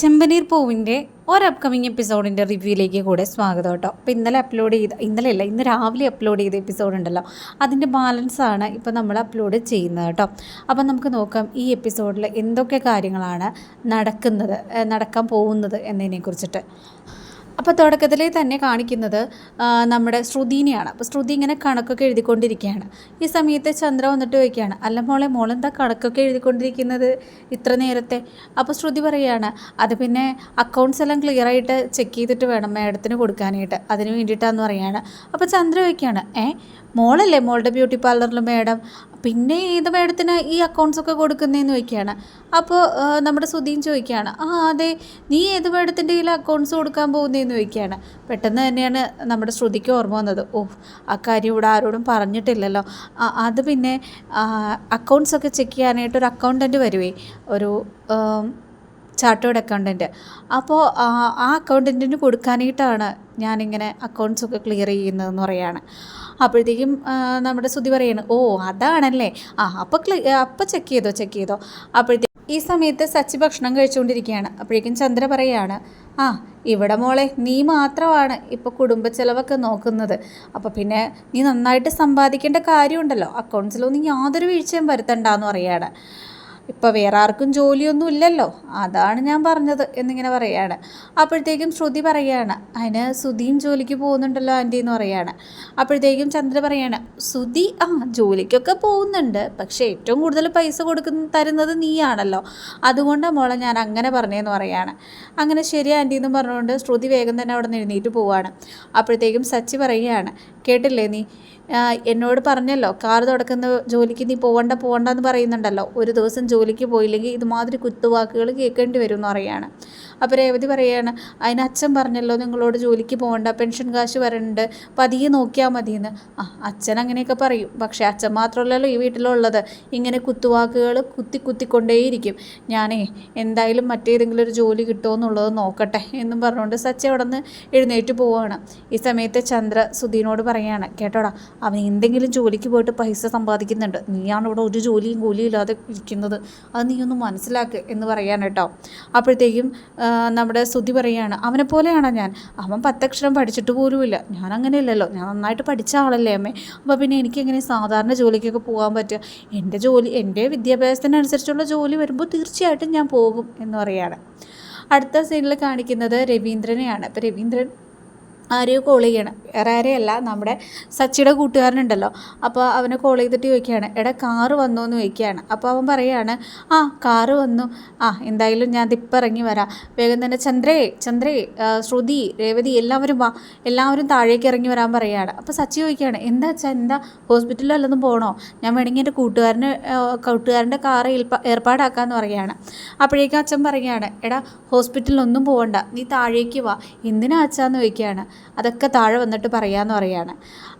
ചെമ്പനീർ പൂവിന്റെ ഒരു അപ്കമിങ് എപ്പിസോഡിന്റെ റിവ്യൂയിലേക്ക് കൂടെ സ്വാഗതം കേട്ടോ. അപ്പോൾ ഇന്നലെ അപ്ലോഡ് ചെയ്ത ഇന്നലെ അല്ല ഇന്ന് രാവിലെ അപ്ലോഡ് ചെയ്ത എപ്പിസോഡ് ഉണ്ടല്ലോ. അതിന്റെ ബാലൻസ് ആണ് ഇപ്പോൾ നമ്മൾ അപ്ലോഡ് ചെയ്യുന്നത് കേട്ടോ. അപ്പോൾ നമുക്ക് നോക്കാം ഈ എപ്പിസോഡിൽ എന്തൊക്കെ കാര്യങ്ങളാണ് നടക്കുന്നത് നടക്കാൻ പോകുന്നത് എന്നതിനെക്കുറിച്ചിട്ട്. അപ്പോൾ തുടക്കത്തിൽ തന്നെ കാണിക്കുന്നത് നമ്മുടെ ശ്രുതിനെയാണ്. അപ്പോൾ ശ്രുതി ഇങ്ങനെ കണക്കൊക്കെ എഴുതിക്കൊണ്ടിരിക്കുകയാണ്. ഈ സമയത്ത് ചന്ദ്ര വന്നിട്ട് ചോദിക്കുകയാണ് അല്ല മോളെ എന്താ കണക്കൊക്കെ എഴുതിക്കൊണ്ടിരിക്കുന്നത് ഇത്ര നേരത്തെ? അപ്പോൾ ശ്രുതി പറയുകയാണ് അത് പിന്നെ അക്കൗണ്ട്സ് എല്ലാം ക്ലിയർ ആയിട്ട് ചെക്ക് ചെയ്തിട്ട് വേണം മാഡത്തിന് കൊടുക്കാനായിട്ട്. അതിന് വേണ്ടിയിട്ടാന്ന് പറയുകയാണ് അപ്പോൾ ചന്ദ്ര ചോദിക്കുകയാണ് ഏ മോളല്ലേ മോളുടെ ബ്യൂട്ടി പാർലറിൽ മാഡം പിന്നെ ഏത് മേഡത്തിന് ഈ അക്കൗണ്ട്സ് ഒക്കെ കൊടുക്കുന്നതെന്ന് ചോദിക്കുകയാണ്. അപ്പോൾ നമ്മുടെ സുധീൻ ചോദിക്കുകയാണ് ആ അതെ നീ ഏത് മേഡത്തിന്റെ കയ്യിൽ അക്കൗണ്ട്സ് കൊടുക്കാൻ പോകുന്നതെന്ന് ചോദിക്കുകയാണ്. പെട്ടെന്ന് തന്നെയാണ് നമ്മുടെ ശ്രുതിക്ക് ഓർമ്മ വന്നത്. ഓ ആ കാര്യം ഇവിടെ ആരോടും പറഞ്ഞിട്ടില്ലല്ലോ. അത് പിന്നെ അക്കൗണ്ട്സൊക്കെ ചെക്ക് ചെയ്യാനായിട്ട് ഒരു അക്കൗണ്ടന്റ് വരുവേ. ഒരു ചാർട്ടേഡ് അക്കൗണ്ടന്റ്. അപ്പോൾ ആ അക്കൗണ്ടന്റിന് കൊടുക്കാനായിട്ടാണ് ഞാനിങ്ങനെ അക്കൗണ്ട്സൊക്കെ ക്ലിയർ ചെയ്യുന്നതെന്ന് പറയുകയാണ് അപ്പോഴത്തേക്കും നമ്മുടെ ശ്രുതി പറയാണ് ഓ അതാണല്ലേ. ആ അപ്പോൾ ക്ലി അപ്പോൾ ചെക്ക് ചെയ്തോ ചെക്ക് ചെയ്തോ. അപ്പോഴത്തേക്കും ഈ സമയത്ത് സച്ചി ഭക്ഷണം കഴിച്ചുകൊണ്ടിരിക്കുകയാണ്. അപ്പോഴേക്കും ചന്ദ്ര പറയാണ് ആ ഇവിടെ മോളെ നീ മാത്രമാണ് ഇപ്പോൾ കുടുംബ ചെലവൊക്കെ നോക്കുന്നത്. അപ്പോൾ പിന്നെ നീ നന്നായിട്ട് സമ്പാദിക്കേണ്ട കാര്യമുണ്ടല്ലോ. അക്കൗണ്ട്സിലൊന്നും യാതൊരു വീഴ്ചയും വരുത്തണ്ടെന്ന് പറയാണ്. ഇപ്പോൾ വേറെ ആർക്കും ജോലിയൊന്നും ഇല്ലല്ലോ. അതാണ് ഞാൻ പറഞ്ഞത് എന്നിങ്ങനെ പറയുകയാണ് അപ്പോഴത്തേക്കും ശ്രുതി പറയുകയാണ് അതിന് സുധിയും ജോലിക്ക് പോകുന്നുണ്ടല്ലോ ആന്റി എന്ന് പറയുകയാണ് അപ്പോഴത്തേക്കും ചന്ദ്ര പറയാണ് സുധി ആ ജോലിക്കൊക്കെ പോകുന്നുണ്ട്. പക്ഷേ ഏറ്റവും കൂടുതൽ പൈസ കൊടുക്കുന്ന തരുന്നത് നീയാണല്ലോ. അതുകൊണ്ടാണ് മോളെ ഞാൻ അങ്ങനെ പറഞ്ഞതെന്ന് പറയുകയാണ് അങ്ങനെ ശരി ആന്റി എന്ന് പറഞ്ഞുകൊണ്ട് ശ്രുതി വേഗം തന്നെ അവിടെ നിന്ന് എഴുന്നേറ്റ് പോവുകയാണ് അപ്പോഴത്തേക്കും സച്ചി പറയുകയാണ് കേട്ടില്ലേ നീ? എന്നോട് പറഞ്ഞല്ലോ കാർ തുടക്കുന്ന ജോലിക്ക് നീ പോവണ്ട പോവണ്ട എന്ന് പറയുന്നുണ്ടല്ലോ. ഒരു ദിവസം ജോലിക്ക് പോയില്ലെങ്കിൽ ഇതുമാതിരി കുത്തുവാക്കുകൾ കേൾക്കേണ്ടി വരും എന്ന് പറയാണ് അപ്പോൾ രേവതി പറയുകയാണ് അതിന് അച്ഛൻ പറഞ്ഞല്ലോ നിങ്ങളോട് ജോലിക്ക് പോകണ്ട പെൻഷൻ കാശ് വരണ്ട് പതിയെ നോക്കിയാൽ മതിയെന്ന്. ആ അച്ഛൻ അങ്ങനെയൊക്കെ പറയും. പക്ഷേ അച്ഛൻ മാത്രമല്ലല്ലോ ഈ വീട്ടിലുള്ളത്. ഇങ്ങനെ കുത്തുവാക്കുകൾ കുത്തി കുത്തിക്കൊണ്ടേയിരിക്കും. ഞാനേ എന്തായാലും മറ്റേതെങ്കിലും ഒരു ജോലി കിട്ടുമോ എന്നുള്ളത് നോക്കട്ടെ എന്നും പറഞ്ഞുകൊണ്ട് സച്ച അവിടെ നിന്ന് എഴുന്നേറ്റ് പോവുകയാണ് ഈ സമയത്ത് ചന്ദ്ര സുധീനോട് പറയാണ് കേട്ടോടാ അവൻ എന്തെങ്കിലും ജോലിക്ക് പോയിട്ട് പൈസ സമ്പാദിക്കുന്നുണ്ട്. നീയാണ് ഇവിടെ ഒരു ജോലിയും കൂലിയും ഇല്ലാതെ ഇരിക്കുന്നത്. അത് നീ ഒന്ന് മനസ്സിലാക്ക് എന്ന് പറയാൻ അപ്പോഴത്തേക്കും നമ്മുടെ സ്തുതി പറയുകയാണ് അവനെ പോലെയാണോ ഞാൻ? അവൻ പത്തക്ഷരം പഠിച്ചിട്ട് പോലുമില്ല. ഞാൻ അങ്ങനെയല്ലല്ലോ ഞാൻ നന്നായിട്ട് പഠിച്ച ആളല്ലേ അമ്മേ. അപ്പോൾ പിന്നെ എനിക്ക് എങ്ങനെ സാധാരണ ജോലിക്കൊക്കെ പോകാൻ പറ്റുക? എന്റെ ജോലി എന്റെ വിദ്യാഭ്യാസത്തിനനുസരിച്ചുള്ള ജോലി വരുമ്പോൾ തീർച്ചയായിട്ടും ഞാൻ പോകും എന്ന് പറയുകയാണ് അടുത്ത സീനിൽ കാണിക്കുന്നത് രവീന്ദ്രനെയാണ്. അപ്പോൾ രവീന്ദ്രൻ ആരെയോ കോൾ ചെയ്യണം. വേറെ ആരെയല്ല നമ്മുടെ സച്ചിയുടെ കൂട്ടുകാരനുണ്ടല്ലോ. അപ്പോൾ അവനെ കോൾ ചെയ്തിട്ട് ചോദിക്കുകയാണ് എടാ കാറ് വന്നു എന്ന് ചോദിക്കുകയാണ്. അപ്പോൾ അവൻ പറയുകയാണ് ആ കാറ് വന്നു. ആ എന്തായാലും ഞാൻ ഇതിപ്പോൾ ഇറങ്ങി വരാം. വേഗം തന്നെ ചന്ദ്രേ ചന്ദ്രേ ശ്രുതി രേവതി എല്ലാവരും വാ. എല്ലാവരും താഴേക്ക് ഇറങ്ങി വരാൻ പറയുകയാണ് അപ്പോൾ സച്ചി ചോദിക്കുകയാണ് എന്താ അച്ഛാ എന്താ? ഹോസ്പിറ്റലിൽ വല്ലതും പോകണോ ഞാൻ വേണമെങ്കിൽ എന്റെ കൂട്ടുകാരന് കൂട്ടുകാരന്റെ കാറ് ഏർപ്പാടാക്കാമെന്ന് പറയുകയാണ് അപ്പോഴേക്കും അച്ഛൻ പറയുകയാണ് എടാ ഹോസ്പിറ്റലിലൊന്നും പോകണ്ട നീ താഴേക്ക് വാ. എന്തിനാ അച്ഛാന്ന് ചോദിക്കുകയാണ്? അതൊക്കെ താഴെ വന്നിട്ട് പറയാമെന്ന് പറയാണ്.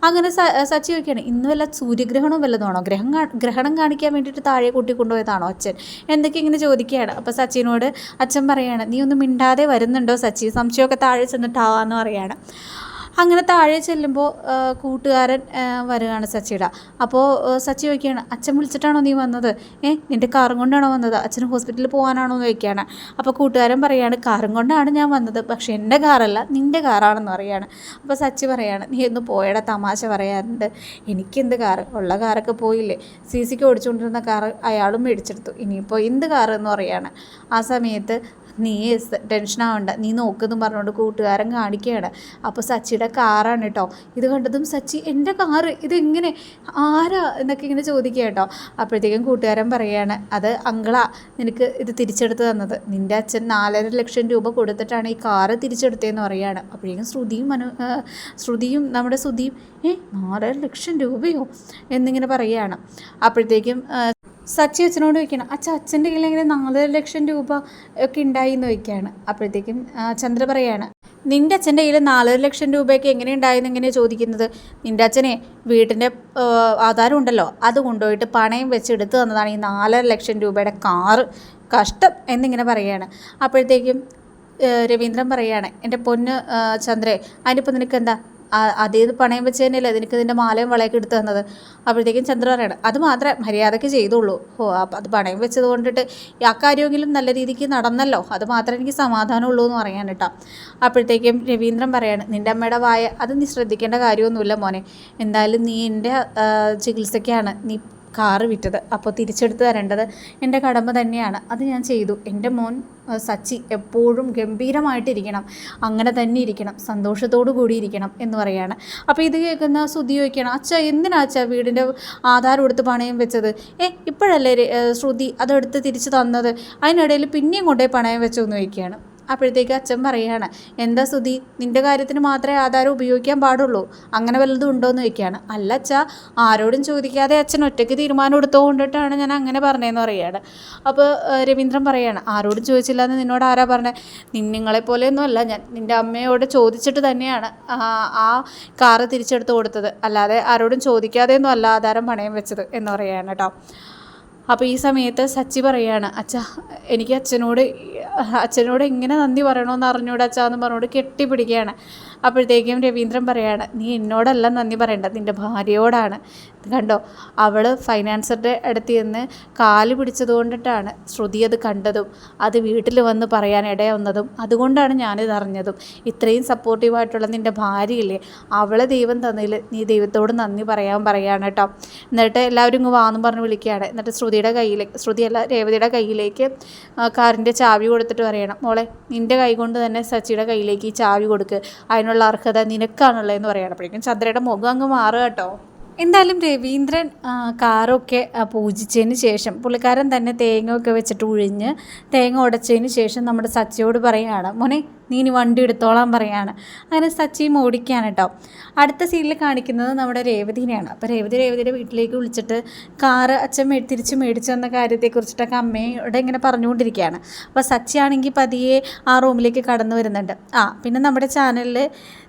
അങ്ങനെ സച്ചി ചോദിക്കുകയാണ് ഇന്ന് വല്ല സൂര്യഗ്രഹണവും വല്ലതാണോ ഗ്രഹം ഗ്രഹണം കാണിക്കാൻ വേണ്ടിയിട്ട് താഴെ കൂട്ടി കൊണ്ടുപോയതാണോ അച്ഛൻ? എന്തൊക്കെ ഇങ്ങനെ ചോദിക്കുകയാണ്. അപ്പോൾ സച്ചിനോട് അച്ഛൻ പറയാണ് നീ ഒന്നും മിണ്ടാതെ വരുന്നുണ്ടോ സച്ചി? സംശയമൊക്കെ താഴെ ചെന്നിട്ടാവാന്ന് പറയാണ്. അങ്ങനെ താഴെ ചെല്ലുമ്പോൾ കൂട്ടുകാരൻ വരികയാണ് സച്ചിയുടെ. അപ്പോൾ സച്ചി ചോദിക്കുകയാണ് അച്ഛൻ വിളിച്ചിട്ടാണോ നീ വന്നത്? ഏ നിന്റെ കാറും കൊണ്ടാണോ വന്നത്? അച്ഛന് ഹോസ്പിറ്റലിൽ പോകാനാണോ? എന്ന് ചോദിക്കുകയാണ്. അപ്പോൾ കൂട്ടുകാരൻ പറയാണ് കാറും കൊണ്ടാണ് ഞാൻ വന്നത്. പക്ഷേ എന്റെ കാറല്ല നിന്റെ കാറാണെന്ന് പറയാണ്. അപ്പോൾ സച്ചി പറയാണ് നീ ഒന്ന് പോയടാ തമാശ പറയാറുണ്ട്. എനിക്കെന്ത് കാറ്? ഉള്ള കാറൊക്കെ പോയില്ലേ. സി സിക്ക് ഓടിച്ചുകൊണ്ടിരുന്ന കാറ് അയാളും മേടിച്ചെടുത്തു. ഇനിയിപ്പോൾ എന്ത് കാറ്? എന്ന് പറയാണ്. ആ സമയത്ത് നീ ടെൻഷൻ ആവണ്ട. നീ നോക്കുന്നു പറഞ്ഞുകൊണ്ട് കൂട്ടുകാരൻ കാണിക്കുകയാണ്. അപ്പോൾ സച്ചിയുടെ കാറാണ് കേട്ടോ. ഇത് കണ്ടതും സച്ചി എന്റെ കാറ് ഇതെങ്ങനെ? ആരാ? എന്നൊക്കെ ഇങ്ങനെ ചോദിക്കുക കേട്ടോ. അപ്പോഴത്തേക്കും കൂട്ടുകാരൻ പറയുകയാണ് അത് അങ്കള നിനക്ക് ഇത് തിരിച്ചെടുത്ത് തന്നത്. നിന്റെ അച്ഛൻ നാലര ലക്ഷം രൂപ കൊടുത്തിട്ടാണ് ഈ കാറ് തിരിച്ചെടുത്തതെന്ന് പറയുകയാണ്. അപ്പോഴേക്കും ശ്രുതിയും മനു ശ്രുതിയും നമ്മുടെ ശ്രുതിയും ഏ നാലര ലക്ഷം രൂപയോ? എന്നിങ്ങനെ പറയുകയാണ്. അപ്പോഴത്തേക്കും സച്ചി അച്ഛനോട് ചോദിക്കണം അച്ഛ അച്ഛന്റെ കയ്യിൽ എങ്ങനെ നാലര ലക്ഷം രൂപ ഒക്കെ ഉണ്ടായി? എന്ന് ചോദിക്കുകയാണ്. അപ്പോഴത്തേക്കും ചന്ദ്ര പറയാണ് നിന്റെ അച്ഛന്റെ കയ്യിൽ നാലര ലക്ഷം രൂപയൊക്കെ എങ്ങനെ ഉണ്ടായെന്ന് എങ്ങനെയാണ് ചോദിക്കുന്നത്? നിന്റെ അച്ഛനെ വീട്ടിന്റെ ആധാരം ഉണ്ടല്ലോ അത് കൊണ്ടുപോയിട്ട് പണയം വെച്ച് എടുത്തു തന്നതാണ് ഈ നാലര ലക്ഷം രൂപയുടെ കാറ്. കഷ്ടം എന്നിങ്ങനെ പറയുകയാണ് അപ്പോഴത്തേക്കും രവീന്ദ്രൻ പറയുകയാണ് എന്റെ പൊന്ന് ചന്ദ്രേ അതിനിപ്പോൾ നിനക്ക് എന്താ അതേ പണയം വെച്ച് തന്നെയല്ലേ നിനക്ക് ഇതിന്റെ മാലയും വളയൊക്കെ എടുത്തു തന്നത്? അപ്പോഴത്തേക്കും ചന്ദ്ര പറയാണ് അത് മാത്രമേ മര്യാദയ്ക്ക് ചെയ്തുള്ളൂ ഓ അപ്പം അത് പണയം വെച്ചത് കൊണ്ടിട്ട് ആ കാര്യമെങ്കിലും നല്ല രീതിക്ക് നടന്നല്ലോ. അത് മാത്രമേ എനിക്ക് സമാധാനമുള്ളൂ എന്ന് പറയാൻ കേട്ടോ. അപ്പോഴത്തേക്കും രവീന്ദ്രൻ പറയാണ് നിന്റെ അമ്മയുടെ വായ അത് നീ ശ്രദ്ധിക്കേണ്ട കാര്യമൊന്നുമില്ല മോനെ. എന്തായാലും നീ എന്റെ ചികിത്സയ്ക്കാണ്. നീ കാറ് വിറ്റത്. അപ്പോൾ തിരിച്ചെടുത്ത് തരേണ്ടത് എന്റെ കടമ തന്നെയാണ്. അത് ഞാൻ ചെയ്തു. എന്റെ മോൻ സച്ചി എപ്പോഴും ഗംഭീരമായിട്ടിരിക്കണം. അങ്ങനെ തന്നെ ഇരിക്കണം. സന്തോഷത്തോടു കൂടി ഇരിക്കണം എന്ന് പറയാണ്. അപ്പോൾ ഇത് കേൾക്കുന്ന ശ്രുതി ചോദിക്കണം അച്ഛ എന്തിനാ അച്ഛ വീടിന്റെ ആധാരം എടുത്ത് പണയം വെച്ചത്? ഏ ഇപ്പോഴല്ലേ ശ്രുതി അതെടുത്ത് തിരിച്ച് തന്നത്? അതിനിടയിൽ പിന്നെയും കൊണ്ടുപോയി പണയം വെച്ചു? എന്ന് ചോദിക്കുകയാണ്. അപ്പോഴത്തേക്ക് അച്ഛൻ പറയുകയാണ് എന്താ സുധി നിന്റെ കാര്യത്തിന് മാത്രമേ ആധാരം ഉപയോഗിക്കാൻ പാടുള്ളൂ. അങ്ങനെ വല്ലതും ഉണ്ടോ എന്ന് ചോദിക്കുകയാണ്. അല്ല അച്ഛ ആരോടും ചോദിക്കാതെ അച്ഛൻ ഒറ്റയ്ക്ക് തീരുമാനം എടുത്തുകൊണ്ടിട്ടാണ് ഞാൻ അങ്ങനെ പറഞ്ഞതെന്ന് പറയുകയാണ്. അപ്പോൾ രവീന്ദ്രൻ പറയുകയാണ് ആരോടും ചോദിച്ചില്ല എന്ന് നിന്നോട് ആരാ പറഞ്ഞത് നിങ്ങളെ പോലെയൊന്നും അല്ല ഞാൻ നിന്റെ അമ്മയോട് ചോദിച്ചിട്ട് തന്നെയാണ് ആ കാറ് തിരിച്ചെടുത്ത് കൊടുത്തത്. അല്ലാതെ ആരോടും ചോദിക്കാതെയൊന്നും അല്ല ആധാരം പണയം വെച്ചത് എന്ന് പറയുകയാണ് കേട്ടോ. അപ്പോൾ ഈ സമയത്ത് സച്ചി പറയാണ് അച്ഛ എനിക്ക് അച്ഛനോട് അച്ഛനോട് എങ്ങനെ നന്ദി പറയണമെന്ന് അറിഞ്ഞൂടെ അച്ഛ എന്ന് പറഞ്ഞോട് കെട്ടിപ്പിടിക്കുകയാണ്. അപ്പോഴത്തേക്കും രവീന്ദ്രൻ പറയാണ് നീ എന്നോടല്ല നന്ദി പറയേണ്ടത് നിന്റെ ഭാര്യയോടാണ്. കണ്ടോ? അവൾ ഫൈനാൻസറുടെ അടുത്ത് നിന്ന് കാൽ പിടിച്ചത് കൊണ്ടിട്ടാണ് ശ്രുതി അത് കണ്ടതും. അത് വീട്ടിൽ വന്ന് പറയാൻ ഇടയാവുന്നതും അതുകൊണ്ടാണ് ഞാനിത് അറിഞ്ഞതും. ഇത്രയും സപ്പോർട്ടീവായിട്ടുള്ള നിന്റെ ഭാര്യയില്ലേ? അവളെ ദൈവം തന്നതിൽ നീ ദൈവത്തോട് നന്ദി പറയാൻ പറയാണ് കേട്ടോ. എന്നിട്ട് എല്ലാവരും ഇങ്ങ് വാന്നും പറഞ്ഞ് വിളിക്കുകയാണ്. എന്നിട്ട് ശ്രുതിയുടെ കയ്യിലേക്ക് ശ്രുതിയല്ല രേവതിയുടെ കയ്യിലേക്ക് കാറിന്റെ ചാവി കൊടുത്തിട്ട് പറയണം. മോളെ നിന്റെ കൈ കൊണ്ട് തന്നെ സച്ചിയുടെ കയ്യിലേക്ക് ഈ ചാവി കൊടുക്കുക അതിനുള്ള അർഹത നിനക്കാണുള്ളതെന്ന് പറയണം. അപ്പോഴേക്കും ചന്ദ്രയുടെ മുഖം അങ്ങ് മാറുക കേട്ടോ. എന്തായാലും രവീന്ദ്രൻ കാറൊക്കെ പൂജിച്ചതിന് ശേഷം പുള്ളിക്കാരൻ തന്നെ തേങ്ങ ഒക്കെ വെച്ചിട്ട് ഉഴിഞ്ഞ് തേങ്ങ ഉടച്ചതിന് ശേഷം നമ്മുടെ സച്ചിയോട് പറയുകയാണ് മോനെ നീ ഇനി വണ്ടി എടുത്തോളാൻ പറയാണ്. അങ്ങനെ സച്ചിയും ഓടിക്കുകയാണ് കേട്ടോ അടുത്ത സീനിൽ കാണിക്കുന്നത് നമ്മുടെ രേവതിനെയാണ്. അപ്പോൾ രേവതി രേവതിയുടെ വീട്ടിലേക്ക് വിളിച്ചിട്ട് കാറ് അച്ഛൻ മേ തിരിച്ച് മേടിച്ചു തന്ന കാര്യത്തെക്കുറിച്ചിട്ടൊക്കെ അമ്മയോട് ഇങ്ങനെ പറഞ്ഞുകൊണ്ടിരിക്കുകയാണ്. അപ്പോൾ സച്ചിയാണെങ്കിൽ പതിയെ ആ റൂമിലേക്ക് കടന്നു വരുന്നുണ്ട്. ആ പിന്നെ നമ്മുടെ ചാനലിൽ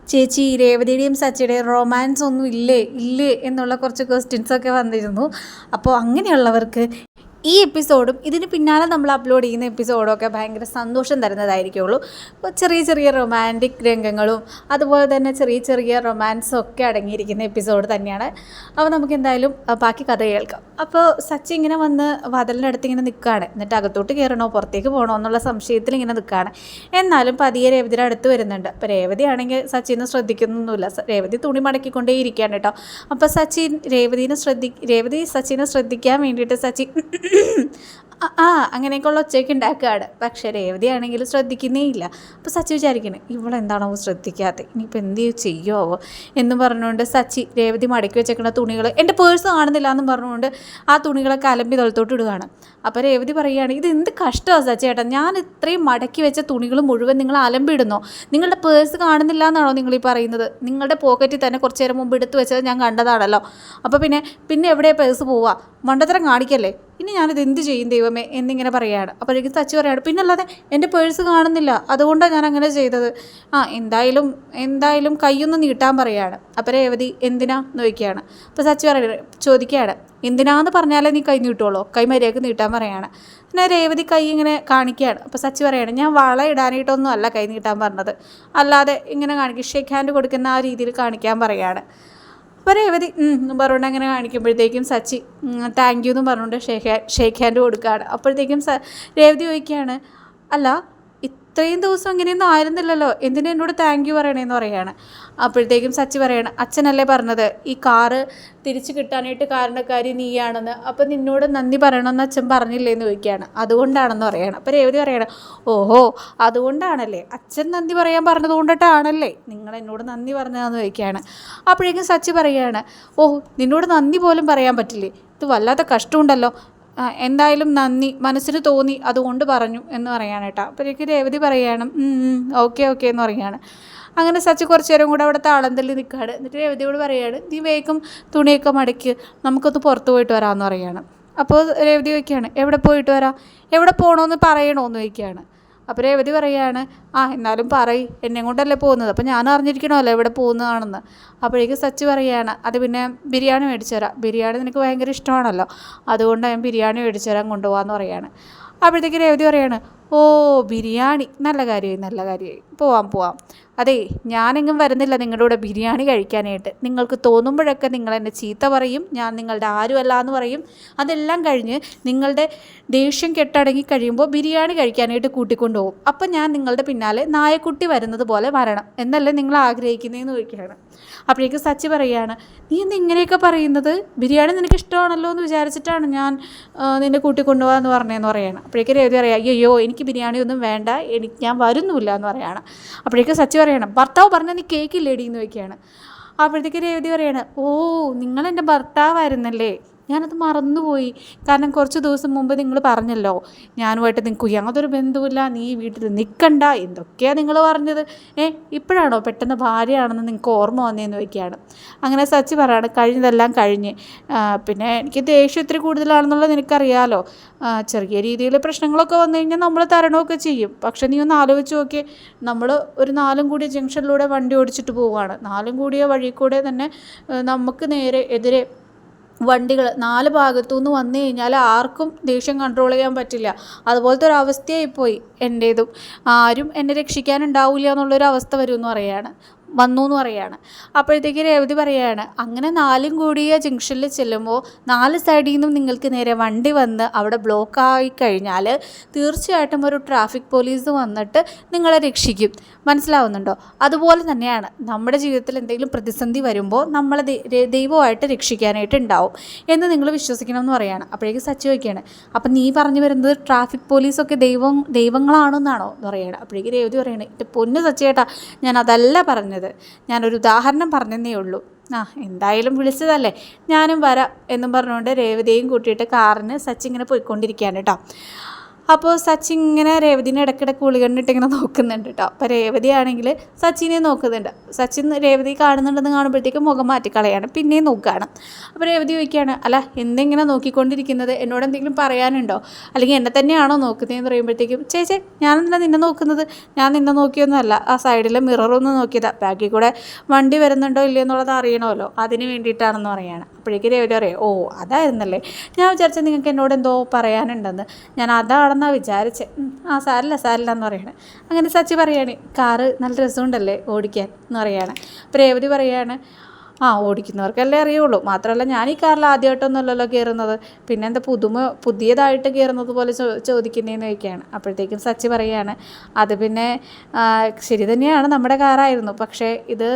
ചേച്ചി രേവതിയുടെയും സച്ചിയുടെയും റൊമാൻസ് ഒന്നും ഇല്ലേ? ഇല്ലേ? എന്നുള്ള കുറച്ച് ക്വസ്റ്റ്യൻസൊക്കെ വന്നിരുന്നു. അപ്പോൾ അങ്ങനെയുള്ളവർക്ക് ഈ എപ്പിസോഡും ഇതിന് പിന്നാലെ നമ്മൾ അപ്ലോഡ് ചെയ്യുന്ന എപ്പിസോഡും ഒക്കെ ഭയങ്കര സന്തോഷം തരുന്നതായിരിക്കുള്ളൂ. അപ്പോൾ ചെറിയ ചെറിയ റൊമാന്റിക് രംഗങ്ങളും അതുപോലെ തന്നെ ചെറിയ ചെറിയ റൊമാൻസും ഒക്കെ അടങ്ങിയിരിക്കുന്ന എപ്പിസോഡ് തന്നെയാണ്. അപ്പോൾ നമുക്ക് എന്തായാലും ബാക്കി കഥ കേൾക്കാം. അപ്പോൾ സച്ചി ഇങ്ങനെ വന്ന് വതലിന്റെ അടുത്ത് ഇങ്ങനെ നിൽക്കുകയാണ് എന്നിട്ട് അകത്തോട്ട് കയറണോ പുറത്തേക്ക് പോകണോ എന്നുള്ള സംശയത്തിൽ ഇങ്ങനെ നിൽക്കുകയാണ് എന്നാലും പതിയെ രേവതിയുടെ അടുത്ത് വരുന്നുണ്ട്. അപ്പോൾ രേവതി ആണെങ്കിൽ സച്ചിനെ ശ്രദ്ധിക്കുന്നൊന്നുമില്ല. രേവതി തുണി മടക്കിക്കൊണ്ടേ ഇരിക്കുകയാണ് കേട്ടോ. അപ്പോൾ സച്ചിൻ രേവതിനെ ശ്രദ്ധി രേവതി സച്ചിനെ ശ്രദ്ധിക്കാൻ വേണ്ടിയിട്ട് സച്ചി ആ അങ്ങനെയൊക്കെയുള്ള ഒച്ചയൊക്കെ ഉണ്ടാക്കുകയാണ്. പക്ഷേ രേവതി ആണെങ്കിൽ ശ്രദ്ധിക്കുന്നേ ഇല്ല. അപ്പോൾ സച്ചി വിചാരിക്കണേ ഇവളെന്താണോ ശ്രദ്ധിക്കാതെ ഇനിയിപ്പോൾ എന്ത് ചെയ്യുമോ എന്ന് പറഞ്ഞുകൊണ്ട് സച്ചി രേവതി മടക്കി വെച്ചേക്കുന്ന തുണികൾ എന്റെ പേഴ്സ് കാണുന്നില്ല എന്ന് പറഞ്ഞുകൊണ്ട് ആ തുണികളൊക്കെ അലമ്പി തൊലത്തോട്ട് ഇടുകയാണ്. അപ്പോൾ രേവതി പറയുകയാണ് ഇത് എന്ത് കഷ്ടമാണ് സച്ചി ചേട്ടാ ഞാൻ ഇത്രയും മടക്കി വെച്ച തുണികൾ മുഴുവൻ നിങ്ങൾ അലമ്പിടുന്നോ നിങ്ങളുടെ പേഴ്സ് കാണുന്നില്ല എന്നാണോ നിങ്ങൾ ഈ പറയുന്നത്? നിങ്ങളുടെ പോക്കറ്റിൽ തന്നെ കുറച്ച് നേരം മുമ്പ് എടുത്തു വെച്ചത് ഞാൻ കണ്ടതാണല്ലോ. അപ്പോൾ പിന്നെ പിന്നെ എവിടെയാണ് പേഴ്സ് പോവുക? മണ്ടത്തരം കാണിക്കല്ലേ? ഇനി ഞാനിത് എന്ത് ചെയ്യും ദൈവമേ എന്നിങ്ങനെ പറയുകയാണ് അപ്പോഴേക്കും തച്ചു പറയാണ് പിന്നല്ലാതെ എന്റെ പേഴ്സ് കാണുന്നില്ല. അതുകൊണ്ടാണ് ഞാൻ അങ്ങനെ ചെയ്തത്. ആ എന്തായാലും എന്തായാലും കൈയൊന്ന് നീട്ടാൻ പറയുകയാണ് അപ്പോൾ രേവതി എന്തിനാ നോക്കിയാണ് അപ്പോൾ സച്ചി പറയുക ചോദിക്കുകയാണ് എന്തിനാന്ന് പറഞ്ഞാലേ നീ കൈ നീട്ടുള്ളൂ? കൈ മര്യാദയ്ക്ക് നീട്ടാൻ പറയാണ്. പിന്നെ രേവതി കൈ ഇങ്ങനെ കാണിക്കുകയാണ്. അപ്പോൾ സച്ചി പറയാണ് ഞാൻ വള ഇടാനായിട്ടൊന്നും അല്ല കൈ നീട്ടാൻ പറഞ്ഞത്. അല്ലാതെ ഇങ്ങനെ കാണിക്കും. ഷേക്ക് ഹാൻഡ് കൊടുക്കുന്ന ആ രീതിയിൽ കാണിക്കാൻ പറയുകയാണ് അപ്പോൾ രേവതി പറഞ്ഞുകൊണ്ട് അങ്ങനെ കാണിക്കുമ്പോഴത്തേക്കും സച്ചി താങ്ക് യു എന്നും പറഞ്ഞുകൊണ്ട് ഷേക്ക് ഷേക്ക് ഹാൻഡ് കൊടുക്കുകയാണ്. അപ്പോഴത്തേക്കും രേവതി ചോദിക്കുകയാണ് അല്ല ഇത്രയും ദിവസം ഇങ്ങനെയൊന്നും ആയിരുന്നില്ലല്ലോ. എന്തിനാ എന്നോട് താങ്ക് യു പറയണേന്ന് പറയാണ്. അപ്പോഴത്തേക്കും സച്ചി പറയണം അച്ഛനല്ലേ പറഞ്ഞത് ഈ കാറ് തിരിച്ചു കിട്ടാനായിട്ട് കാരണക്കാരി നീയാണെന്ന്. അപ്പം നിന്നോട് നന്ദി പറയണമെന്ന് അച്ഛൻ പറഞ്ഞില്ലേ എന്ന് ചോദിക്കുകയാണ്. അതുകൊണ്ടാണെന്ന് പറയണം. അപ്പോൾ രേവതി പറയണം ഓഹോ അതുകൊണ്ടാണല്ലേ? അച്ഛൻ നന്ദി പറയാൻ പറഞ്ഞത് കൊണ്ടിട്ടാണല്ലേ? നിങ്ങൾ എന്നോട് നന്ദി പറഞ്ഞതെന്ന് ചോദിക്കുകയാണ്. അപ്പോഴേക്കും സച്ചി പറയുകയാണ് ഓ നിന്നോട് നന്ദി പോലും പറയാൻ പറ്റില്ലേ? ഇത് വല്ലാത്ത കഷ്ടമുണ്ടല്ലോ. എന്തായാലും നന്ദി. മനസ്സിന് തോന്നി അതുകൊണ്ട് പറഞ്ഞു എന്ന് പറയാണ് കേട്ടോ. അപ്പോഴേക്ക് രേവതി പറയാണ് ഓക്കെ ഓക്കെ എന്ന് പറയാണ്. അങ്ങനെ സച്ചി കുറച്ച് നേരം കൂടെ അവിടെ താളം തല്ലി നിൽക്കുകയാണ് എന്നിട്ട് രേവതിയോട് പറയാണ് നീ വേഗം തുണിയൊക്കെ മടക്കി നമുക്കൊന്ന് പുറത്ത് പോയിട്ട് വരാമെന്ന് പറയാണ്. അപ്പോൾ രേവതി ചോദിക്കുകയാണ് എവിടെ പോയിട്ട് വരാം? എവിടെ പോകണമെന്ന് പറയണമെന്ന് ചോദിക്കുകയാണ്. അപ്പോൾ രേവതി പറയുകയാണ് ആ എന്നാലും പറയ് എന്നെ കൊണ്ടല്ലേ പോകുന്നത്? അപ്പോൾ ഞാൻ അറിഞ്ഞിരിക്കണമല്ലോ എവിടെ പോകുന്നതാണെന്ന്. അപ്പോഴേക്ക് സച്ച് പറയുകയാണ് അത് പിന്നെ ബിരിയാണി മേടിച്ചു തരാം. ബിരിയാണി നിനക്ക് ഭയങ്കര ഇഷ്ടമാണല്ലോ. അതുകൊണ്ട് ഞാൻ ബിരിയാണി മേടിച്ചു തരാൻ കൊണ്ടുപോകാമെന്ന് പറയുകയാണ് അപ്പോഴത്തേക്ക് രേവതി പറയാണ് ഓ ബിരിയാണി. നല്ല കാര്യമായി നല്ല കാര്യമായി. പോവാം പോവാം. അതെ ഞാനെങ്ങും വരുന്നില്ല നിങ്ങളുടെ കൂടെ ബിരിയാണി കഴിക്കാനായിട്ട്. നിങ്ങൾക്ക് തോന്നുമ്പോഴൊക്കെ നിങ്ങൾ എന്നെ ചീത്ത പറയും. ഞാൻ നിങ്ങളുടെ ആരുമല്ല എന്ന് പറയും. അതെല്ലാം കഴിഞ്ഞ് നിങ്ങളുടെ ദേഷ്യം കെട്ടടങ്ങി കഴിയുമ്പോൾ ബിരിയാണി കഴിക്കാനായിട്ട് കൂട്ടിക്കൊണ്ടുപോകും. അപ്പം ഞാൻ നിങ്ങളുടെ പിന്നാലെ നായക്കുട്ടി വരുന്നത് പോലെ വരണം. എന്നല്ലേ നിങ്ങൾ ആഗ്രഹിക്കുന്നതെന്ന് ചോദിക്കുകയാണ്. അപ്പോഴേക്കും സച്ചി പറയുകയാണ് നീ എന്ന് ഇങ്ങനെയൊക്കെ പറയുന്നത്? ബിരിയാണി നിനക്ക് ഇഷ്ടമാണല്ലോ എന്ന് വിചാരിച്ചിട്ടാണ് ഞാൻ നിന്നെ കൂട്ടിക്കൊണ്ടുപോകാമെന്ന് പറഞ്ഞതെന്ന് പറയുകയാണ്. അപ്പോഴേക്കും രവി പറയാം അയ്യോ എനിക്ക് ബിരിയാണി ഒന്നും വേണ്ട എനിക്ക് ഞാൻ വരുന്നുമില്ല എന്ന് പറയാണ്. അപ്പോഴേക്കും സച്ചി പറയണം ഭർത്താവ് പറഞ്ഞാൽ നീ കേക്കില്ലേടി? എന്ന് ചോദിക്കുകയാണ്. അപ്പോഴത്തേക്ക് രേവതി പറയാണ് ഓ നിങ്ങൾ എന്റെ ഭർത്താവായിരുന്നല്ലേ? ഞാനത് മറന്നുപോയി. കാരണം കുറച്ച് ദിവസം മുമ്പ് നിങ്ങൾ പറഞ്ഞല്ലോ ഞാനുമായിട്ട് നിങ്ങൾക്ക് യാതൊരു ബന്ധവുമില്ല നീ വീട്ടിൽ നിൽക്കണ്ട എന്തൊക്കെയാണ് നിങ്ങൾ പറഞ്ഞത്? ഏ ഇപ്പോഴാണോ പെട്ടെന്ന് ഭാര്യയാണെന്ന് നിങ്ങൾക്ക് ഓർമ്മ വന്നതെന്ന് വയ്ക്കുകയാണ് അങ്ങനെ സച്ചി പറയാണ് കഴിഞ്ഞതെല്ലാം കഴിഞ്ഞ്. പിന്നെ എനിക്ക് ദേഷ്യം ഇത്തിരി കൂടുതലാണെന്നുള്ളത് നിനക്കറിയാലോ. ചെറിയ രീതിയിൽ പ്രശ്നങ്ങളൊക്കെ വന്നു കഴിഞ്ഞാൽ നമ്മൾ തരണമൊക്കെ ചെയ്യും. പക്ഷെ നീ ഒന്ന് ആലോചിച്ച് നോക്കി നമ്മൾ ഒരു നാലും കൂടിയ ജംഗ്ഷനിലൂടെ വണ്ടി ഓടിച്ചിട്ട് പോവുകയാണ്. നാലും കൂടിയ വഴി കൂടെ തന്നെ നമുക്ക് നേരെ എതിരെ വണ്ടികൾ നാല് ഭാഗത്തു നിന്ന് വന്നു കഴിഞ്ഞാൽ ആർക്കും ദേഷ്യം കൺട്രോൾ ചെയ്യാൻ പറ്റില്ല. അതുപോലത്തെ ഒരു അവസ്ഥയായിപ്പോയി എന്റേതും ആരും എന്നെ രക്ഷിക്കാനുണ്ടാവില്ല എന്നുള്ളൊരു അവസ്ഥ വരുമെന്ന് പറയാണ്. വന്നു എന്ന് പറയുകയാണ് അപ്പോഴത്തേക്ക് രേവതി പറയുകയാണ് അങ്ങനെ നാലും കൂടിയ ജംഗ്ഷനിൽ ചെല്ലുമ്പോൾ നാല് സൈഡിൽ നിന്നും നിങ്ങൾക്ക് നേരെ വണ്ടി വന്ന് അവിടെ ബ്ലോക്ക് ആയി കഴിഞ്ഞാൽ തീർച്ചയായിട്ടും ഒരു ട്രാഫിക് പോലീസ് വന്നിട്ട് നിങ്ങളെ രക്ഷിക്കും. മനസ്സിലാവുന്നുണ്ടോ? അതുപോലെ തന്നെയാണ് നമ്മുടെ ജീവിതത്തിൽ എന്തെങ്കിലും പ്രതിസന്ധി വരുമ്പോൾ നമ്മളെ ദൈവമായിട്ട് രക്ഷിക്കാനായിട്ട് ഉണ്ടാവും എന്ന് നിങ്ങൾ വിശ്വസിക്കണമെന്ന് പറയുകയാണ് അപ്പോഴേക്ക് സച്ചി ചോദിക്കുകയാണ് അപ്പം നീ പറഞ്ഞു വരുന്നത് ട്രാഫിക് പോലീസൊക്കെ ദൈവം ദൈവങ്ങളാണെന്നാണോ? എന്ന് പറയുകയാണ് അപ്പോഴേക്ക് രേവതി പറയണേ എന്റെ പൊന്ന് സച്ചിയേട്ടാ ഞാൻ അതല്ല പറഞ്ഞത്. ഞാനൊരു ഉദാഹരണം പറഞ്ഞതേ ഉള്ളൂ. ആ എന്തായാലും വിളിച്ചതല്ലേ? ഞാനും വരാം എന്നും പറഞ്ഞുകൊണ്ട് രേവതിയും കൂട്ടിയിട്ട് കാറിന് സച്ചിങ്ങനെ പോയിക്കൊണ്ടിരിക്കുകയാണ് കേട്ടോ. അപ്പോൾ സച്ചിൻ ഇങ്ങനെ രേവതിനെ ഇടയ്ക്കിടയ്ക്ക് ഉളികണ്ണിട്ട് ഇങ്ങനെ നോക്കുന്നുണ്ട് കേട്ടോ. അപ്പോൾ രേവതിയാണെങ്കിൽ സച്ചിനെ നോക്കുന്നുണ്ട്. സച്ചിൻ രേവതി കാണുന്നുണ്ടെന്ന് കാണുമ്പോഴത്തേക്കും മുഖം മാറ്റിക്കളയാണ്. പിന്നെയും നോക്കുകയാണ്. അപ്പോൾ രേവതി ചോദിക്കുകയാണ് അല്ല എന്തെങ്ങനെ നോക്കിക്കൊണ്ടിരിക്കുന്നത്? എന്നോട് എന്തെങ്കിലും പറയാനുണ്ടോ? അല്ലെങ്കിൽ എന്നെ തന്നെയാണോ നോക്കുന്നതെന്ന് പറയുമ്പോഴത്തേക്കും ചേച്ചി ഞാനെന്താ നിന്നെ നോക്കുന്നത്? ഞാൻ നിന്നെ നോക്കിയൊന്നുമല്ല. ആ സൈഡിലെ മിററൊന്ന് നോക്കിയതാ. ബാക്കിൽ കൂടെ വണ്ടി വരുന്നുണ്ടോ ഇല്ലയോ എന്നുള്ളത് അറിയണമല്ലോ. അതിന് വേണ്ടിയിട്ടാണെന്ന് പറയാണ് അപ്പോഴേക്കും രേവതി പറയും ഓ അതായിരുന്നല്ലേ. ഞാൻ വിചാരിച്ചത് നിങ്ങൾക്ക് എന്നോട് എന്തോ പറയാനുണ്ടെന്ന്. ഞാൻ അതാണെന്നാണ് വിചാരിച്ചത് ആ സാരില്ല സാരില്ല എന്ന് പറയണേ. അങ്ങനെ സച്ചി പറയാണ് കാറ് നല്ല രസമുണ്ടല്ലേ ഓടിക്കാൻ? എന്ന് പറയാണ്. പ്രേവതി രേവതി പറയാണ് ആ ഓടിക്കുന്നവർക്കല്ലേ അറിയുള്ളൂ. മാത്രമല്ല ഞാൻ ഈ കാറിൽ ആദ്യമായിട്ടൊന്നുമല്ലല്ലോ കയറുന്നത്. പിന്നെ എന്താ പുതുമ പുതിയതായിട്ട് കയറുന്നത് പോലെ ചോ ചോദിക്കുന്നതെന്ന് ചോദിക്കുകയാണ്. അപ്പോഴത്തേക്കും സച്ചി പറയാണ് അത് പിന്നെ ശരി തന്നെയാണ്. നമ്മുടെ കാറായിരുന്നു. പക്ഷേ ഇത്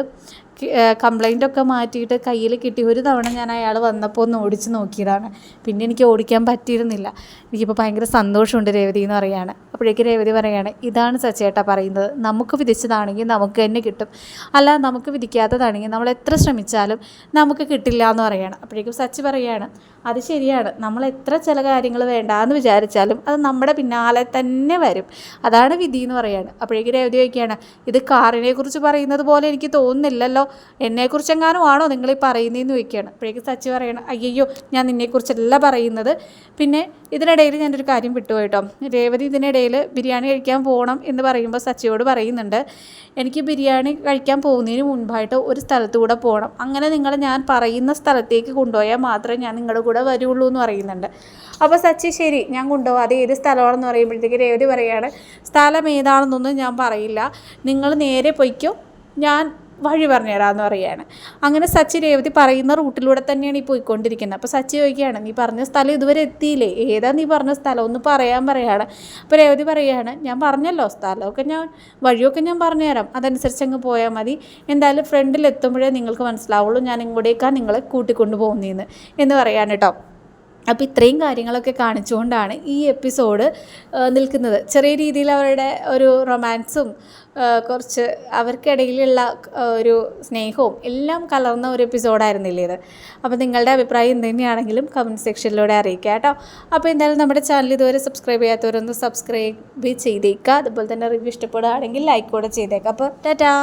കംപ്ലൈന്റ് ഒക്കെ മാറ്റിയിട്ട് കയ്യിൽ കിട്ടി. ഒരു തവണ ഞാൻ അയാൾ വന്നപ്പോൾ ഒന്ന് ഓടിച്ച് നോക്കിയതാണ്. പിന്നെ എനിക്ക് ഓടിക്കാൻ പറ്റിയിരുന്നില്ല. എനിക്കിപ്പോൾ ഭയങ്കര സന്തോഷമുണ്ട് രേവതി എന്ന് പറയാണ് അപ്പോഴേക്ക് രേവതി പറയുകയാണ് ഇതാണ് സച്ചേട്ട പറയുന്നത്. നമുക്ക് വിധിച്ചതാണെങ്കിൽ നമുക്ക് തന്നെ കിട്ടും. അല്ല നമുക്ക് വിധിക്കാത്തതാണെങ്കിൽ നമ്മൾ എത്ര ശ്രമിച്ചാലും നമുക്ക് കിട്ടില്ല എന്ന് പറയാണ് അപ്പോഴേക്കും സച്ചി പറയുകയാണ് അത് ശരിയാണ്. നമ്മൾ എത്ര ചില കാര്യങ്ങൾ വേണ്ടാന്ന് വിചാരിച്ചാലും അത് നമ്മുടെ പിന്നാലെ തന്നെ വരും. അതാണ് വിധി എന്ന് പറയാണ് അപ്പോഴേക്കും രേവതി ചോദിക്കുകയാണ് ഇത് കാറിനെ കുറിച്ച് പറയുന്നത് പോലെ എനിക്ക് തോന്നുന്നില്ലല്ലോ. എന്നെക്കുറിച്ചെങ്ങാനും ആണോ നിങ്ങൾ ഈ പറയുന്നതെന്ന് ചോദിക്കുകയാണ്. അപ്പോഴേക്ക് സച്ചി പറയണം അയ്യോ ഞാൻ നിന്നെക്കുറിച്ചല്ല പറയുന്നത്. പിന്നെ ഇതിനിടയിൽ ഞാനൊരു കാര്യം വിട്ടുപോയിട്ടോ രേവതി ഇതിനിടയിൽ ബിരിയാണി കഴിക്കാൻ പോകണം എന്ന് പറയുമ്പോൾ സച്ചിയോട് പറയുന്നുണ്ട് എനിക്ക് ബിരിയാണി കഴിക്കാൻ പോകുന്നതിന് മുൻപായിട്ട് ഒരു സ്ഥലത്ത് കൂടെ പോകണം അങ്ങനെ നിങ്ങൾ ഞാൻ പറയുന്ന സ്ഥലത്തേക്ക് കൊണ്ടുപോയാൽ മാത്രമേ ഞാൻ നിങ്ങളുടെ കൂടെ വരുള്ളൂ എന്ന് പറയുന്നുണ്ട്. അപ്പോൾ സച്ചി ശരി ഞാൻ കൊണ്ടുപോകാം. അത് ഏത് സ്ഥലമാണെന്ന് പറയുമ്പോഴത്തേക്ക് രേവതി പറയുകയാണ് സ്ഥലം ഏതാണെന്നൊന്നും ഞാൻ പറയില്ല. നിങ്ങൾ നേരെ പൊയ്ക്കോ. ഞാൻ വഴി പറഞ്ഞുതരാമെന്ന് പറയുകയാണ്. അങ്ങനെ സച്ചി രേവതി പറയുന്ന റൂട്ടിലൂടെ തന്നെയാണ് ഈ പോയിക്കൊണ്ടിരിക്കുന്നത്. അപ്പോൾ സച്ചി ചോദിക്കുകയാണ് നീ പറഞ്ഞ സ്ഥലം ഇതുവരെ എത്തിയില്ലേ? ഏതാ നീ പറഞ്ഞ സ്ഥലം? ഒന്ന് പറയാൻ പറയുകയാണ്. അപ്പോൾ രേവതി പറയുകയാണ് ഞാൻ പറഞ്ഞല്ലോ സ്ഥലമൊക്കെ ഞാൻ വഴിയൊക്കെ ഞാൻ പറഞ്ഞുതരാം അതനുസരിച്ച് അങ്ങ് പോയാൽ മതി. എന്തായാലും ഫ്രണ്ടിൽ എത്തുമ്പോഴേ നിങ്ങൾക്ക് മനസ്സിലാവുള്ളൂ ഞാൻ ഇങ്ങോട്ടേക്കാണ് നിങ്ങളെ കൂട്ടിക്കൊണ്ടു പോകുന്നതെന്ന് എന്ന് പറയാണ് കേട്ടോ. അപ്പോൾ ഇത്രയും കാര്യങ്ങളൊക്കെ കാണിച്ചുകൊണ്ടാണ് ഈ എപ്പിസോഡ് നിൽക്കുന്നത്. ചെറിയ രീതിയിൽ അവരുടെ ഒരു റൊമാൻസും കുറച്ച് അവർക്കിടയിലുള്ള ഒരു സ്നേഹവും എല്ലാം കലർന്ന ഒരു എപ്പിസോഡായിരുന്നില്ലേ ഇത്. അപ്പോൾ നിങ്ങളുടെ അഭിപ്രായം എന്ത് തന്നെയാണെങ്കിലും കമന്റ് സെക്ഷനിലൂടെ അറിയിക്കുക കേട്ടോ. അപ്പോൾ എന്തായാലും നമ്മുടെ ചാനൽ ഇതുവരെ സബ്സ്ക്രൈബ് ചെയ്യാത്തവരൊന്ന് സബ്സ്ക്രൈബ് ചെയ്തേക്കുക. അതുപോലെ തന്നെ റിവ്യൂ ഇഷ്ടപ്പെടുകയാണെങ്കിൽ ലൈക്ക് കൂടെ ചെയ്തേക്കുക. അപ്പോൾ ടാറ്റാ!